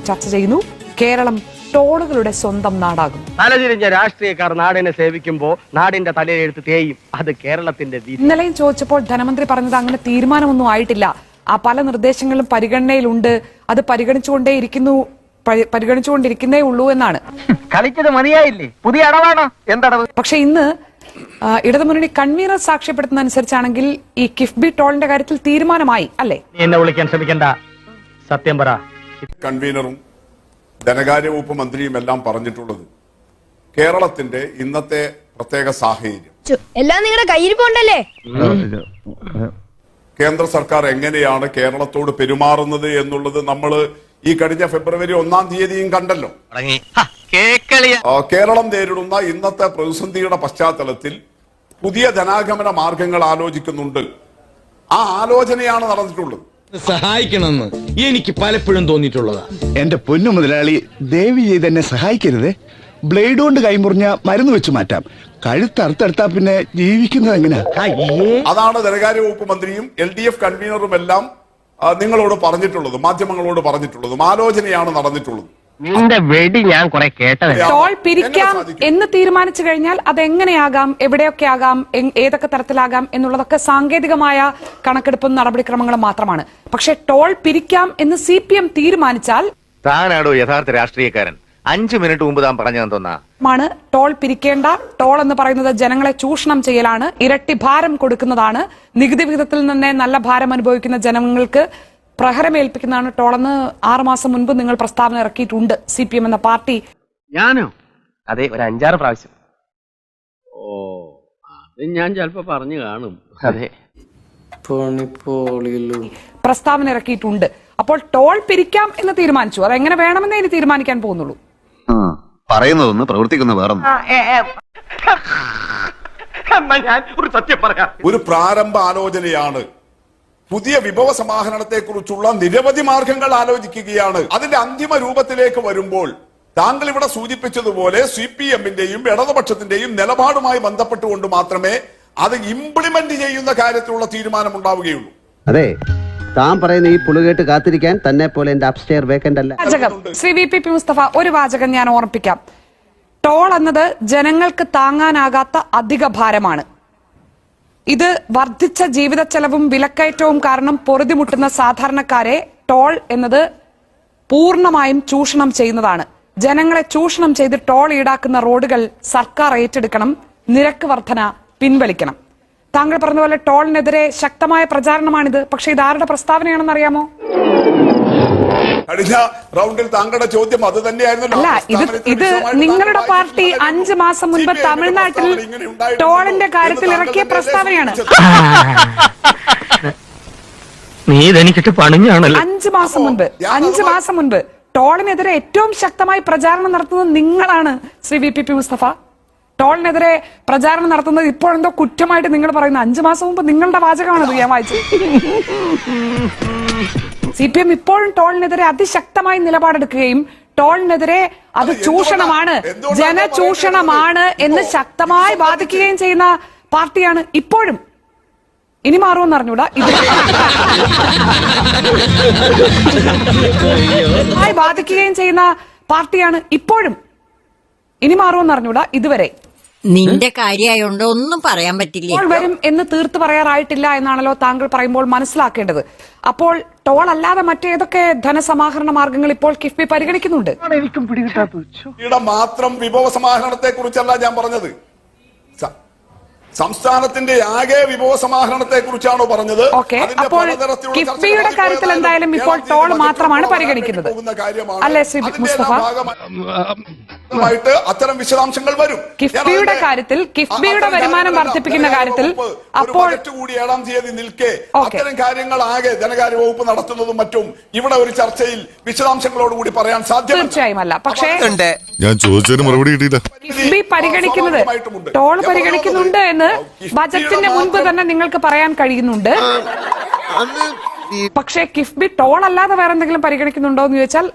ചർച്ച ചെയ്യുന്നു. കേരളം ടോളുകളുടെ സ്വന്തം നാടാകും. തലതിരിഞ്ഞ രാഷ്ട്രീയക്കാർ നാടിനെ സേവിക്കുമ്പോൾ നാടിന്റെ തലയെടുത്ത് തേയും. അത് കേരളത്തിന്റെ ഇന്നലെയും ചോദിച്ചപ്പോൾ ധനമന്ത്രി പറഞ്ഞത് അങ്ങനെ തീരുമാനമൊന്നും ആയിട്ടില്ല. ആ പല നിർദ്ദേശങ്ങളും പരിഗണനയിലുണ്ട്. അത് പരിഗണിച്ചുകൊണ്ടേ ഇരിക്കുന്നു പരിഗണിച്ചുകൊണ്ടിരിക്കുന്നേ ഉള്ളൂ എന്നാണ്. കളിച്ചത് മതിയായില്ലേ? പുതിയ അടവാണോ? എന്തടവ്? പക്ഷെ ഇന്ന് ഇടതുമുന്നണി കൺവീനർ സാക്ഷ്യപ്പെടുത്തുന്ന അനുസരിച്ചാണെങ്കിൽ ഈ കിഫ്ബി ടോളിന്റെ കാര്യത്തിൽ തീരുമാനമായി അല്ലേ? എന്നെ വിളിക്കാൻ ശ്രമിക്കണ്ട. സത്യം പറ. കൺവീനറും ധനകാര്യ വകുപ്പ് മന്ത്രിയും എല്ലാം പറഞ്ഞിട്ടുള്ളത് കേരളത്തിന്റെ ഇന്നത്തെ പ്രത്യേക സാഹചര്യം. എല്ലാം നിങ്ങളുടെ കയ്യിരിപ്പുണ്ടല്ലേ? കേന്ദ്ര സർക്കാർ എങ്ങനെയാണ് കേരളത്തോട് പെരുമാറുന്നത് എന്നുള്ളത് നമ്മൾ ഈ കഴിഞ്ഞ ഫെബ്രുവരി ഒന്നാം തീയതിയും കണ്ടല്ലോ. കേരളം നേരിടുന്ന ഇന്നത്തെ പ്രതിസന്ധിയുടെ പശ്ചാത്തലത്തിൽ പുതിയ ധനാഗമന മാർഗങ്ങൾ ആലോചിക്കുന്നുണ്ട്. ആ ആലോചനയാണ് നടന്നിട്ടുള്ളത്. സഹായിക്കണമെന്ന് എനിക്ക് പലപ്പോഴും തോന്നിയിട്ടുള്ളതാ. എന്റെ പൊന്നു മുതലാളി ദേവി ചെയ്ത് എന്നെ സഹായിക്കരുത്. ബ്ലേഡ് കൊണ്ട് കൈമുറിഞ്ഞ മരുന്ന് വെച്ച് മാറ്റാം. കഴുത്ത് അറുത്തെടുത്താ പിന്നെ ജീവിക്കുന്നത് എങ്ങനെയാ? അതാണ് ധനകാര്യ വകുപ്പ് മന്ത്രിയും എൽ ഡി എഫ് കൺവീനറും എല്ലാം നിങ്ങളോട് പറഞ്ഞിട്ടുള്ളതും മാധ്യമങ്ങളോട് പറഞ്ഞിട്ടുള്ളതും ആലോചനയാണ് നടന്നിട്ടുള്ളത്. നിന്റെ വെടി ഞാൻ കുറെ കേട്ടത് ടോൾ പിരിക്കാം എന്ന് തീരുമാനിച്ചു കഴിഞ്ഞാൽ അത് എങ്ങനെയാകാം എവിടെയൊക്കെ ആകാം? ഏതൊക്കെ തരത്തിലാകാം? എന്നുള്ളതൊക്കെ സാങ്കേതികമായ കണക്കെടുപ്പും നടപടിക്രമങ്ങളും മാത്രമാണ്. പക്ഷെ ടോൾ പിരിക്കാം എന്ന് സി പി എം തീരുമാനിച്ചാൽ താനാടോ യഥാർത്ഥ രാഷ്ട്രീയക്കാരൻ. അഞ്ചു മിനിറ്റ് മുമ്പ് താൻ പറഞ്ഞു തോന്നാ മാണ് ടോൾ പിരിക്കേണ്ട. ടോൾ എന്ന് പറയുന്നത് ജനങ്ങളെ ചൂഷണം ചെയ്യലാണ്. ഇരട്ടി ഭാരം കൊടുക്കുന്നതാണ്. നികുതി വിഹിതത്തിൽ നിന്നേ നല്ല ഭാരം അനുഭവിക്കുന്ന ജനങ്ങൾക്ക് പ്രഹരമേൽപ്പിക്കുന്നതാണ് ടോളെന്ന് ആറുമാസം മുൻപ് നിങ്ങൾ പ്രസ്താവന ഇറക്കിയിട്ടുണ്ട്. സി പി എം എന്ന പാർട്ടി. ഞാനോ? അതെ ഒരു അഞ്ചാറ് പ്രാവശ്യം. ഓ അത് ഞാൻ ചിലപ്പോ പറഞ്ഞു കാണും. അതെ. പ്രസ്താവന ഇറക്കിയിട്ടുണ്ട്. അപ്പോൾ ടോൾ പിരിക്കാം എന്ന് തീരുമാനിച്ചു. അത് എങ്ങനെ വേണമെന്നേ ഇനി തീരുമാനിക്കാൻ പോകുന്നുള്ളൂ. പറയുന്നതൊന്ന് പ്രവർത്തിക്കുന്ന വേറെ ഞാൻ ഒരു സത്യം പറയാം. ഒരു പ്രാരംഭ ആലോചനയാണ് പുതിയ വിഭവ സമാഹരണത്തെ കുറിച്ചുള്ള നിരവധി മാർഗങ്ങൾ ആലോചിക്കുകയാണ്. അതിന്റെ അന്തിമ രൂപത്തിലേക്ക് വരുമ്പോൾ താങ്കൾ ഇവിടെ സൂചിപ്പിച്ചതുപോലെ സി പി എമ്മിന്റെയും ഇടതുപക്ഷത്തിന്റെയും നിലപാടുമായി ബന്ധപ്പെട്ടുകൊണ്ട് മാത്രമേ അത് ഇംപ്ലിമെന്റ് ചെയ്യുന്ന കാര്യത്തിലുള്ള തീരുമാനം ഉണ്ടാവുകയുള്ളൂ അതെ താൻ പറയുന്ന ഈ പുളുകേട്ട് കാത്തിരിക്കാൻ തന്നെ പോലെ എന്റെ അപ്സ്റ്റെയർ വേക്കന്റ് അല്ല. വാചകം. Shri V P P Mustafa ഒരു വാചകം ഞാൻ ഓർപ്പിക്കാം. ടോൾ എന്നത് ജനങ്ങൾക്ക് താങ്ങാനാകാത്ത അധിക ഭാരമാണ്. ഇത് വർദ്ധിച്ച ജീവിത ചെലവും വിലക്കയറ്റവും കാരണം പൊറുതിമുട്ടുന്ന സാധാരണക്കാരെ ടോൾ എന്നത് പൂർണമായും ചൂഷണം ചെയ്യുന്നതാണ്. ജനങ്ങളെ ചൂഷണം ചെയ്ത് ടോൾ ഈടാക്കുന്ന റോഡുകൾ സർക്കാർ ഏറ്റെടുക്കണം നിരക്ക് വർധന പിൻവലിക്കണം. താങ്കൾ പറഞ്ഞ പോലെ ടോളിനെതിരെ ശക്തമായ പ്രചാരണമാണിത്. പക്ഷെ ഇത് ആരുടെ പ്രസ്താവനയാണെന്ന് അറിയാമോ? കഴിഞ്ഞ റൗണ്ടിൽ താങ്കളുടെ ചോദ്യം അത് അല്ല ഇത് ഇത് നിങ്ങളുടെ പാർട്ടി അഞ്ച് മാസം മുൻപ് തമിഴ്നാട്ടിൽ ടോളിന്റെ കാര്യത്തിൽ ഇറക്കിയ പ്രസ്താവനയാണ്. നീ ഇതെനിക്കിട്ട് പണിഞ്ഞാണല്ലോ. അഞ്ചു മാസം മുൻപ് അഞ്ച് അഞ്ചു മാസം മുൻപ് ടോളിനെതിരെ ഏറ്റവും ശക്തമായി പ്രചാരണം നടത്തുന്നത് നിങ്ങളാണ് Shri V P P Mustafa. ടോളിനെതിരെ പ്രചാരണം നടത്തുന്നത് ഇപ്പോഴെന്തോ കുറ്റമായിട്ട് നിങ്ങൾ പറയുന്നത് അഞ്ചു മാസം മുമ്പ് നിങ്ങളുടെ വാചകമാണത് ഞാൻ വായിച്ചത്. സി പി എം ഇപ്പോഴും ടോളിനെതിരെ അതിശക്തമായി നിലപാടെടുക്കുകയും ടോളിനെതിരെ അത് ചൂഷണമാണ് ജനചൂഷണമാണ് എന്ന് ശക്തമായി ബാധിക്കുകയും ചെയ്യുന്ന പാർട്ടിയാണ് ഇപ്പോഴും. ഇനി മാറുമെന്ന് അറിഞ്ഞൂടാ ഇത് ബാധിക്കുകയും ചെയ്യുന്ന പാർട്ടിയാണ് ഇപ്പോഴും. ഇനി മാറുമെന്ന് അറിഞ്ഞൂടാ ഇതുവരെ. നിന്റെ കാര്യമായോണ്ട് ഒന്നും പറയാൻ പറ്റില്ല. ടോൾ വരും എന്ന് തീർത്ത് പറയാറായിട്ടില്ല എന്നാണല്ലോ താങ്കൾ പറയുമ്പോൾ മനസ്സിലാക്കേണ്ടത്. അപ്പോൾ ടോൾ അല്ലാതെ മറ്റേതൊക്കെ ധനസമാഹരണ മാർഗങ്ങൾ ഇപ്പോൾ കിഫ്ബി പരിഗണിക്കുന്നുണ്ട്. ഇവിടെ മാത്രം വിഭവ സമാഹരണത്തെ കുറിച്ചല്ല ഞാൻ പറഞ്ഞത്. സംസ്ഥാനത്തിന്റെ ആകെ വിഭവ സമാഹരണത്തെ കുറിച്ചാണോ പറഞ്ഞത്? ഓക്കെ. അപ്പോൾ കിഫ്ബിയുടെ കാര്യത്തിൽ എന്തായാലും ഇപ്പോൾ ടോൾ മാത്രമാണ് പരിഗണിക്കുന്നത്. അല്ലേ മുസ്തഫ? ഭാഗമായിട്ട് അത്തരം വിശദാംശങ്ങൾ വരും. കിഫ്ബിയുടെ കാര്യത്തിൽ കിഫ്ബിയുടെ വരുമാനം വർദ്ധിപ്പിക്കുന്ന കാര്യത്തിൽ അപ്പോൾ കൂടി ഏഴാം തീയതി നിൽക്കെ. അത്തരം കാര്യങ്ങൾ ആകെ ധനകാര്യ വകുപ്പ് നടത്തുന്നതും മറ്റും ഇവിടെ ഒരു ചർച്ചയിൽ വിശദാംശങ്ങളോട് കൂടി പറയാൻ സാധ്യമല്ല. തീർച്ചയായും അല്ല. പക്ഷേ ഞാൻ ചോദിച്ചതിന് മറുപടി കിട്ടിയില്ല. കിഫ്ബി പരിഗണിക്കുന്നത് ടോൾ പരിഗണിക്കുന്നുണ്ട് എന്ന് ബജറ്റിന്റെ ബജറ്റിന് മുൻപ് തന്നെ നിങ്ങൾക്ക് പറയാൻ കഴിയുന്നുണ്ട്. പക്ഷേ കിഫ്ബി ടോൾ അല്ലാതെ വേറെന്തെങ്കിലും പരിഗണിക്കുന്നുണ്ടോ എന്ന് ചോദിച്ചാൽ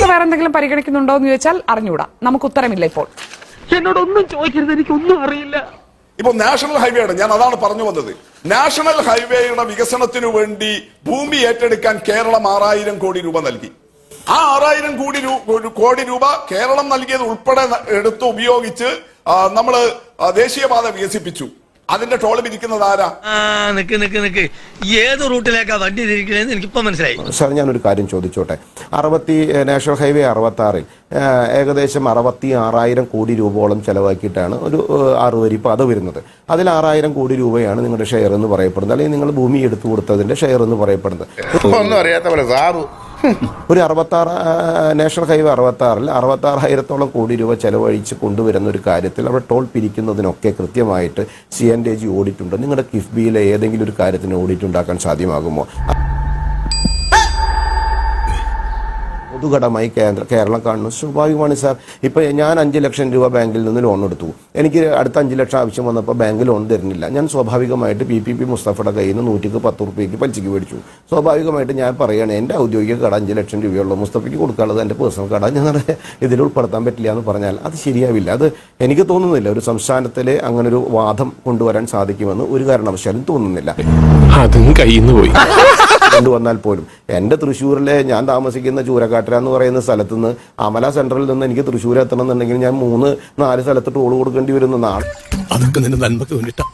അറിഞ്ഞൂടാ വേറെ എന്തെങ്കിലും പരിഗണിക്കുന്നുണ്ടോ എന്ന് ചോദിച്ചാൽ അറിഞ്ഞൂടാ നമുക്ക് ഉത്തരമില്ല ഇപ്പോൾ. എന്നോടൊന്നും ചോദിക്കരുത് എനിക്കൊന്നും അറിയില്ല. ഇപ്പൊ നാഷണൽ ഹൈവേ ആണ് ഞാൻ അതാണ് പറഞ്ഞു വന്നത്. നാഷണൽ ഹൈവേയുടെ വികസനത്തിനു വേണ്ടി ഭൂമി ഏറ്റെടുക്കാൻ കേരളം ആറായിരം കോടി രൂപ നൽകി. ആ ആറായിരം കോടി കോടി രൂപ കേരളം നൽകിയത് ഉൾപ്പെടെ എടുത്ത് ഉപയോഗിച്ച് ആ, ദേശീയപാത വികസിപ്പിച്ചു. അതിന്റെ ടോൾ ഇരിക്കുന്നത് ആരാ? നിക്ക് നിക്ക് നിക്ക്. ഏത് റൂട്ടിലേക്കാ വണ്ടി തിരിക്കണേന്ന് എനിക്കിപ്പോ മനസ്സിലായി. സാർ ഞാനൊരു കാര്യം ചോദിച്ചോട്ടെ. അറുപത്തി നാഷണൽ ഹൈവേ അറുപത്തി ആറിൽ ഏകദേശം അറുപത്തി ആറായിരം കോടി രൂപയോളം ചെലവാക്കിയിട്ടാണ് ഒരു ആറ് വരി പാത വരുന്നത്. അതിൽ ആറായിരം കോടി രൂപയാണ് നിങ്ങളുടെ ഷെയർ എന്ന് പറയപ്പെടുന്നത്. അല്ലെങ്കിൽ നിങ്ങൾ ഭൂമി എടുത്തു കൊടുത്തതിന്റെ ഷെയർ എന്ന് പറയപ്പെടുന്നത്. ഒന്നും അറിയാത്ത പോലെ സാറു ഒരു അറുപത്താറ് നാഷണൽ ഹൈവേ അറുപത്തി ആറിൽ അറുപത്തി ആറായിരത്തോളം കോടി രൂപ ചെലവഴിച്ച് കൊണ്ടുവരുന്ന ഒരു കാര്യത്തിൽ അവിടെ ടോൾ പിരിക്കുന്നതിനൊക്കെ കൃത്യമായിട്ട് C N D G audit ഉണ്ട് നിങ്ങളുടെ കിഫ്ബിയിലെ ഏതെങ്കിലും ഒരു കാര്യത്തിന് ഓഡിറ്റ് ഉണ്ടാക്കാൻ സാധ്യമാകുമോ? പൊതുകടമായി കേന്ദ്ര കേരളം കാണുന്നു. സ്വാഭാവികമാണ് സാർ ഇപ്പോൾ ഞാൻ അഞ്ച് ലക്ഷം രൂപ ബാങ്കിൽ നിന്ന് ലോൺ എടുത്തു. എനിക്ക് അടുത്ത അഞ്ച് ലക്ഷം ആവശ്യം വന്നപ്പോൾ ബാങ്ക് ലോൺ തരുന്നില്ല. ഞാൻ സ്വാഭാവികമായിട്ട് പി പി പി മുസ്തഫയുടെ കയ്യിൽ നിന്ന് നൂറ്റിക്ക് പത്ത് റുപ്യക്ക് പലിശയ്ക്ക് മേടിച്ചു. സ്വാഭാവികമായിട്ട് ഞാൻ പറയുകയാണ് എന്റെ ഔദ്യോഗിക കട അഞ്ച് ലക്ഷം രൂപയുള്ള. മുസ്തഫയ്ക്ക് കൊടുക്കാനുള്ളത് എന്റെ പേഴ്സണൽ കട. ഞാൻ ഇതിൽ ഉൾപ്പെടുത്താൻ പറ്റില്ല എന്ന് പറഞ്ഞാൽ അത് ശരിയാവില്ല. അത് എനിക്ക് തോന്നുന്നില്ല. ഒരു സംസ്ഥാനത്തിൽ അങ്ങനൊരു വാദം കൊണ്ടുവരാൻ സാധിക്കുമെന്ന് ഒരു കാരണവശാലും തോന്നുന്നില്ല. അതും കയ്യിൽ നിന്ന് പോയി. കൊണ്ടുവന്നാൽ പോലും. എന്റെ തൃശ്ശൂരിലെ ഞാൻ താമസിക്കുന്ന ചൂരക്കാട്ടര എന്ന് പറയുന്ന സ്ഥലത്ത് നിന്ന് അമല സെൻട്രലിൽ നിന്ന് എനിക്ക് തൃശ്ശൂർ എത്തണം എന്നുണ്ടെങ്കിൽ ഞാൻ മൂന്ന് നാല് സ്ഥലത്ത് ടോൾ കൊടുക്കേണ്ടി വരുന്ന നാളെ അതൊക്കെ നിന്റെ നന്മക്ക് വേണ്ടിട്ടാ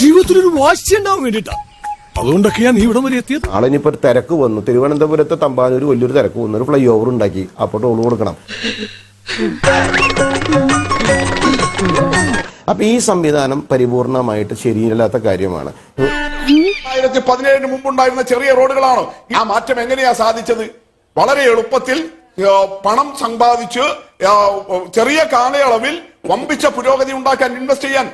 ജീവിതത്തിലൊരു വാശി ഉണ്ടാവാൻ വേണ്ടിട്ടാ ഇവിടെ വരെ എത്തിയത്. നാളെ ഇനിയിപ്പോൾ ഒരു തിരക്ക് വന്നു. തിരുവനന്തപുരത്തെ തമ്പാനൂർ വലിയൊരു തിരക്ക് വന്നു. ഒരു ഫ്ലൈ ഓവർ ഉണ്ടാക്കി. അപ്പോൾ ടോൾ കൊടുക്കണം. അപ്പൊ ഈ സംവിധാനം പരിപൂർണമായിട്ട് ശരിയല്ലാത്ത കാര്യമാണ്. ആയിരത്തി പതിനേഴിന് മുമ്പുണ്ടായിരുന്ന ചെറിയ റോഡുകളാണ്. ആ മാറ്റം എങ്ങനെയാ സാധിച്ചത്? വളരെ എളുപ്പത്തിൽ പണം സമ്പാദിച്ച് ചെറിയ കാലയളവിൽ വമ്പിച്ച പുരോഗതി ഉണ്ടാക്കാൻ ഇൻവെസ്റ്റ് ചെയ്യാൻ.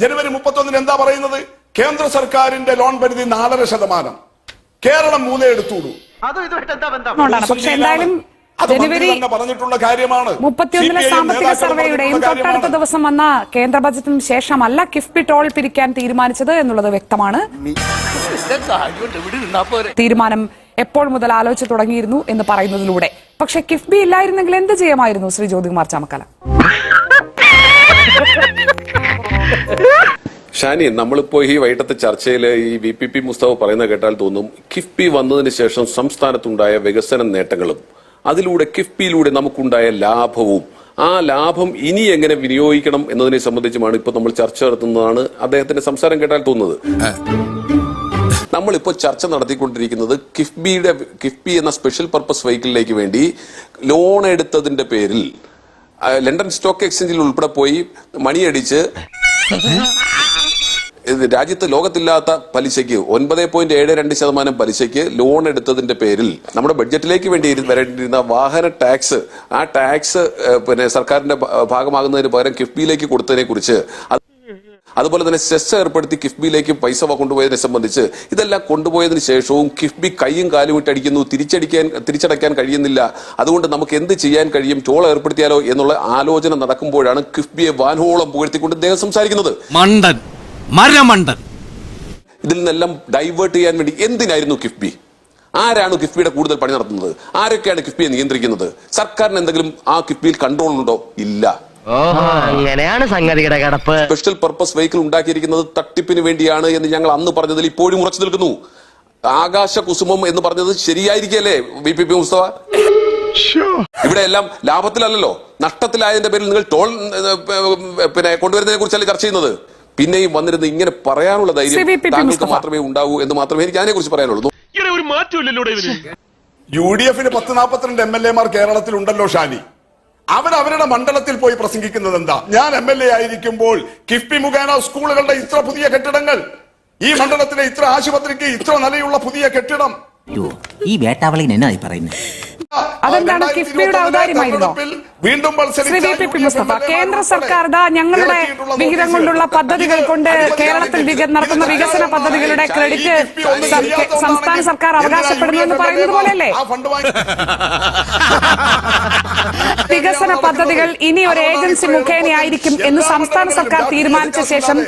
ജനുവരി മുപ്പത്തൊന്നിന് എന്താ പറയുന്നത്? കേന്ദ്ര സർക്കാരിന്റെ ലോൺ പരിധി നാലര ശതമാനം. കേരളം മൂന്നേ എടുത്തുള്ളൂ. അതും ഇതുമായിട്ട് എന്താ ബന്ധം? പക്ഷെ എന്തായാലും ജനുവരി മുപ്പത്തിയൊന്നിലെ സാമ്പത്തിക സർവേയുടെയും തൊട്ടടുത്ത ദിവസം വന്ന കേന്ദ്ര ബജറ്റിനും ശേഷമല്ല കിഫ്ബി ടോൾ പിരിക്കാൻ തീരുമാനിച്ചത് എന്നുള്ളത് വ്യക്തമാണ്. തീരുമാനം എപ്പോൾ മുതൽ ആലോചിച്ച് തുടങ്ങിയിരുന്നു എന്ന് പറയുന്നതിലൂടെ. പക്ഷെ കിഫ്ബി ഇല്ലായിരുന്നെങ്കിൽ എന്ത് ചെയ്യുമായിരുന്നു ശ്രീ ജ്യോതികുമാർ ചാമക്കാല. ഷാനി നമ്മളിപ്പോ ഈ വൈകിട്ടത്തെ ചർച്ചയിൽ ഈ വി പി പി മുസ്തഫ പറയുന്ന കേട്ടാൽ തോന്നും കിഫ്ബി വന്നതിന് ശേഷം സംസ്ഥാനത്തുണ്ടായ വികസന നേട്ടങ്ങളും. അതിലൂടെ കിഫ്ബിയിലൂടെ നമുക്കുണ്ടായ ലാഭവും. ആ ലാഭം ഇനി എങ്ങനെ വിനിയോഗിക്കണം എന്നതിനെ സംബന്ധിച്ചുമാണ് ഇപ്പോൾ നമ്മൾ ചർച്ച നടത്തുന്നതാണ് അദ്ദേഹത്തിന്റെ സംസാരം കേട്ടാൽ തോന്നുന്നത്. നമ്മളിപ്പോൾ ചർച്ച നടത്തിക്കൊണ്ടിരിക്കുന്നത് കിഫ്ബിയുടെ കിഫ്ബി എന്ന സ്പെഷ്യൽ പർപ്പസ് വെഹിക്കിളിലേക്ക് വേണ്ടി ലോൺ എടുത്തതിന്റെ പേരിൽ ലണ്ടൻ സ്റ്റോക്ക് എക്സ്ചേഞ്ചിൽ ഉൾപ്പെടെ പോയി മണിയടിച്ച് രാജ്യത്ത് ലോകത്തില്ലാത്ത പലിശയ്ക്ക് ഒൻപത് പോയിന്റ് ഏഴ് രണ്ട് ശതമാനം പലിശയ്ക്ക് ലോൺ എടുത്തതിന്റെ പേരിൽ നമ്മുടെ ബഡ്ജറ്റിലേക്ക് വേണ്ടി വരേണ്ടിയിരുന്ന വാഹന ടാക്സ് ആ ടാക്സ് പിന്നെ സർക്കാരിന്റെ ഭാഗമാകുന്നതിന് പകരം കിഫ്ബിയിലേക്ക് കൊടുത്തതിനെ കുറിച്ച് അതുപോലെ തന്നെ സെസ് ഏർപ്പെടുത്തി കിഫ്ബിയിലേക്ക് പൈസ കൊണ്ടുപോയതിനെ സംബന്ധിച്ച് ഇതെല്ലാം കൊണ്ടുപോയതിനു ശേഷവും കിഫ്ബി കൈയും കാലും ഇട്ടടിക്കുന്നു തിരിച്ചടിക്കാൻ തിരിച്ചടയ്ക്കാൻ കഴിയുന്നില്ല. അതുകൊണ്ട് നമുക്ക് എന്ത് ചെയ്യാൻ കഴിയും? ടോൾ ഏർപ്പെടുത്തിയാലോ എന്നുള്ള ആലോചന നടക്കുമ്പോഴാണ് കിഫ്ബിയെ വാൻഹോളം പുകഴ്ത്തിക്കൊണ്ട് അദ്ദേഹം സംസാരിക്കുന്നത്. മണ്ടൻ. മരമണ്ടൻ ഇതിൽ നിന്നെല്ലാം ഡൈവേർട്ട് ചെയ്യാൻ വേണ്ടി എന്തിനായിരുന്നു കിഫ്ബി? ആരാണ് കിഫ്ബിയുടെ കൂടുതൽ പണി നടത്തുന്നത്? ആരൊക്കെയാണ് കിഫ്ബിയെ നിയന്ത്രിക്കുന്നത്? സർക്കാരിന് എന്തെങ്കിലും ആ കിഫ്ബിയിൽ കൺട്രോൾ ഉണ്ടോ? ഇല്ല. അങ്ങനെയാണ് സംഗതിയുടെ കിടപ്പ്. സ്പെഷ്യൽ പർപ്പസ് വെഹിക്കിൾ ഉണ്ടാക്കിയിരിക്കുന്നത് തട്ടിപ്പിന് വേണ്ടിയാണ് എന്ന് ഞങ്ങൾ അന്ന് പറഞ്ഞതിൽ ഇപ്പോഴും ഉറച്ചു നിൽക്കുന്നു. ആകാശ കുസുമം എന്ന് പറഞ്ഞത് ശരിയായിരിക്കല്ലേ വി പി പി മുസ്തഫ? ഇവിടെ എല്ലാം ലാഭത്തിലല്ലല്ലോ. നഷ്ടത്തിലായതിന്റെ പേരിൽ നിങ്ങൾ ടോൾ പിന്നെ കൊണ്ടുവരുന്നതിനെ കുറിച്ചല്ലേ ചർച്ച ചെയ്യുന്നത്? പിന്നെയും വന്നിരുന്ന് ഇങ്ങനെ പറയാനുള്ള. ധൈര്യം. താങ്കൾക്ക് മാത്രമേ ഉണ്ടാവൂ എന്ന് മാത്രമേ എനിക്ക് അതിനെ കുറിച്ച് പറയാനുള്ളൂ. യു ഡി എഫിന് പത്ത് നാൽപ്പത്തിരണ്ട് എം എൽ എമാർ കേരളത്തിൽ ഉണ്ടല്ലോ ഷാനി. അവർ അവരുടെ മണ്ഡലത്തിൽ പോയി പ്രസംഗിക്കുന്നത് എന്താ? ഞാൻ എം എൽ എ ആയിരിക്കുമ്പോൾ കിഫ്ബി മുഖേന സ്കൂളുകളുടെ ഇത്ര പുതിയ കെട്ടിടങ്ങൾ ഈ മണ്ഡലത്തിലെ ഇത്ര ആശുപത്രിക്ക് ഇത്ര നിലയുള്ള പുതിയ കെട്ടിടം. ഈ വേട്ടാവളിന് എന്നായി പറയുന്നത് അതെന്താണ് കിഫ്ബിയുടെ ഔദാര്യമായിരുന്നോ? കേന്ദ്ര സർക്കാർ ദാ ഞങ്ങളുടെ വിഹിതം കൊണ്ടുള്ള പദ്ധതികൾ കൊണ്ട് കേരളത്തിൽ നടത്തുന്ന വികസന പദ്ധതികളുടെ ക്രെഡിറ്റ് സംസ്ഥാന സർക്കാർ അവകാശപ്പെടുന്നു എന്ന് പറയുന്നത് പോലെയല്ലേ ആ ഫണ്ട് വാങ്ങി വികസന പദ്ധതികൾ ഇനി ഒരു ഏജൻസി മുഖേനയായിരിക്കും എന്ന് സംസ്ഥാന സർക്കാർ തീരുമാനിച്ച ശേഷം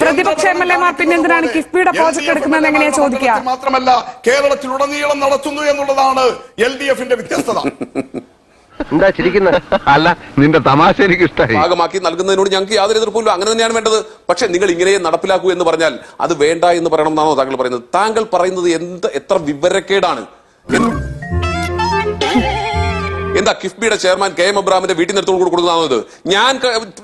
പ്രതിപക്ഷ എം എൽ എമാർ പിന്നെന്തിനാണ് കിഫ്ബിയുടെ പ്രോജക്ട് എടുക്കുന്നത് എങ്ങനെയാ ചോദിക്കുക? മാത്രമല്ല കേരളത്തിലുടനീളം നടത്തുന്നു എന്നുള്ളതാണ് എൽ ഡി എഫിന്റെ വ്യത്യസ്തത. എന്താ ചിരിക്കുന്നത് അല്ല നിന്റെ തമാശ എനിക്ക് ഇഷ്ടമായി ഭാഗമാക്കി നൽകുന്നതിനോട് ഞങ്ങൾക്ക് യാതൊരു എതിർപ്പില്ല അങ്ങനെ തന്നെയാണ് വേണ്ടത്. പക്ഷെ നിങ്ങൾ ഇങ്ങനെ നടപ്പിലാക്കൂ എന്ന് പറഞ്ഞാൽ അത് വേണ്ട എന്ന് പറയണം എന്നാണോ താങ്കൾ പറയുന്നത്? താങ്കൾ പറയുന്നത് എന്ത് എത്ര വിവരക്കേടാണ്? എന്ത്- കിഫ്ബിയുടെ ചെയർമാൻ കെ എം അബ്രാമിന്റെ വീട്ടിൽ നിന്ന് കൊടുക്കുന്നതാണോ ഇത് ഞാൻ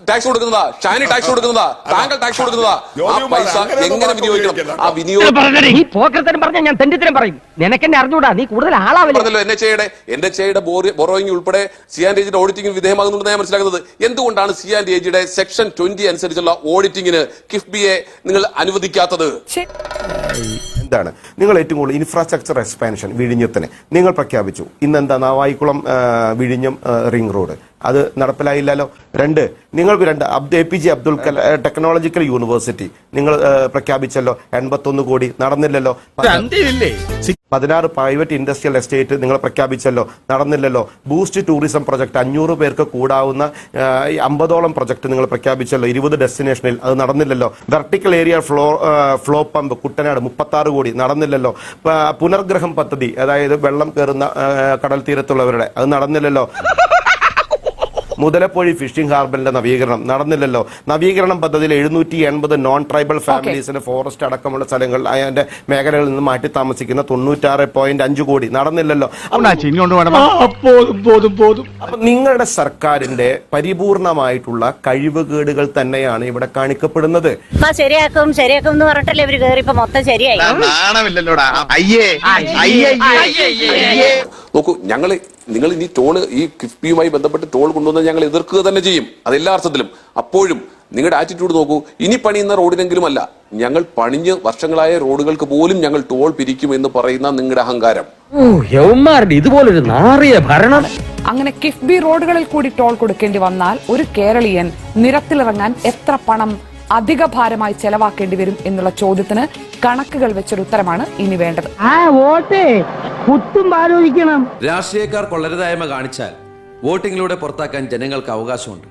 ടാക്സ് കൊടുക്കുന്നതാ. ഷാനി ടാക്സ് കൊടുക്കുന്നതാ. താങ്കൾ ടാക്സ് കൊടുക്കുന്നതാ. ആ പൈസ എങ്ങനെ വിനിയോഗിക്കണം? ആ വിനിയോഗം പറഞ്ഞാൽ പോക്കരത്തരം പറഞ്ഞ ഞാൻ തെണ്ടിത്തരം പറയും. നിനക്കെന്നെ അറിഞ്ഞൂടാ നീ കൂടുതൽ ആളാവില്ലല്ലോ പറഞ്ഞല്ലോ എൻ എച്ച് ചെയ്യുടെ. എൻ എച്ച് ഐയുടെ ബോറോയിങ് ഉൾപ്പെടെ സി ആൻഡ് ഏജിയുടെ ഓഡിറ്റിംഗിന് വിധേയമാകുന്നുണ്ടെന്ന് ഞാൻ മനസ്സിലാക്കുന്നത്. എന്തുകൊണ്ടാണ് സി ആൻഡ് ഏജിയുടെ സെക്ഷൻ ട്വന്റി അനുസരിച്ചുള്ള ഓഡിറ്റിംഗിന് കിഫ്ബിയെ നിങ്ങൾ അനുവദിക്കാത്തത്? എന്താണ്? നിങ്ങൾ ഏറ്റവും കൂടുതൽ ഇൻഫ്രാസ്ട്രക്ചർ എക്സ്പാൻഷൻ വിഴിഞ്ഞത്തിന്. നിങ്ങൾ പ്രഖ്യാപിച്ചു. ഇന്ന് എന്താ നാവായിക്കുളം വിഴിഞ്ഞം റിംഗ് റോഡ്. അത് നടപ്പിലായില്ലല്ലോ. രണ്ട് നിങ്ങൾക്ക് രണ്ട് Abdu A P J Abdul Kalam technological university നിങ്ങൾ പ്രഖ്യാപിച്ചല്ലോ. എൺപത്തൊന്ന് കോടി നടന്നില്ലല്ലോ. പതിനാറ് പ്രൈവറ്റ് ഇൻഡസ്ട്രിയൽ എസ്റ്റേറ്റ് നിങ്ങൾ പ്രഖ്യാപിച്ചല്ലോ നടന്നില്ലല്ലോ. ബൂസ്റ്റ് ടൂറിസം പ്രൊജക്ട് അഞ്ഞൂറ് പേർക്ക് കൂടാവുന്ന അമ്പതോളം പ്രൊജക്ട് നിങ്ങൾ പ്രഖ്യാപിച്ചല്ലോ. ഇരുപത് ഡെസ്റ്റിനേഷനിൽ അത് നടന്നില്ലല്ലോ. Vertical area flow flow pump Kuttanad മുപ്പത്താറ് കോടി നടന്നില്ലല്ലോ. പുനർഗ്രഹം പദ്ധതി അതായത് വെള്ളം കയറുന്ന കടൽ തീരത്തുള്ളവരുടെ അത് നടന്നില്ലല്ലോ. മുതലപ്പൊഴി ഫിഷിംഗ് ഹാർബറിന്റെ നവീകരണം. നടന്നില്ലല്ലോ. നവീകരണം പദ്ധതിയിൽ എഴുന്നൂറ്റി എൺപത് നോൺ ട്രൈബൽ ഫാമിലീസിന് ഫോറസ്റ്റ് അടക്കമുള്ള സ്ഥലങ്ങൾ അതിന്റെ മേഖലകളിൽ നിന്ന് മാറ്റി താമസിക്കുന്ന തൊണ്ണൂറ്റാറ് പോയിന്റ് അഞ്ച് കോടി. നടന്നില്ലല്ലോ. അപ്പൊ നിങ്ങളുടെ സർക്കാരിന്റെ പരിപൂർണമായിട്ടുള്ള കഴിവുകേടുകൾ തന്നെയാണ് ഇവിടെ കാണിക്കപ്പെടുന്നത്. ശരിയാക്കും ശരിയാക്കും എന്ന് പറഞ്ഞിട്ടല്ലേ ഇവർ കേറിയപ്പോ മൊത്തം ശരിയായി. നാണമില്ലല്ലോടാ. അയ്യേ നോക്കൂ ഞങ്ങൾ നിങ്ങൾ ഇനി ടോൾ ഈ കിഫ്ബിയുമായി ബന്ധപ്പെട്ട് ടോൾ കൊണ്ടുവന്ന് ഞങ്ങൾ എതിർക്കുക തന്നെ ചെയ്യും. അതെല്ലാ അർത്ഥത്തിലും. അപ്പോഴും നിങ്ങളുടെ ആറ്റിറ്റ്യൂഡ് നോക്കൂ. ഇനി പണിയുന്ന റോഡിനെങ്കിലും അല്ല. ഞങ്ങൾ പണിഞ്ഞ് വർഷങ്ങളായ റോഡുകൾക്ക് പോലും ഞങ്ങൾ ടോൾ പിരിക്കും എന്ന് പറയുന്ന നിങ്ങളുടെ അഹങ്കാരം. ഇതുപോലൊരു നാറിയ ഭരണം. അങ്ങനെ കിഫ്ബി റോഡുകളിൽ കൂടി ടോൾ കൊടുക്കേണ്ടി വന്നാൽ ഒരു കേരളീയൻ നിരത്തിലിറങ്ങാൻ എത്ര പണം അധിക ഭാരമായി ചെലവാക്കേണ്ടി വരും എന്നുള്ള ചോദ്യത്തിന് കണക്കുകൾ വെച്ചൊരു ഉത്തരമാണ് ഇനി വേണ്ടത്. രാഷ്ട്രീയക്കാർ കൊള്ളരുതായ്മ കാണിച്ചാൽ വോട്ടിങ്ങിലൂടെ പുറത്താക്കാൻ ജനങ്ങൾക്ക് അവകാശമുണ്ട്.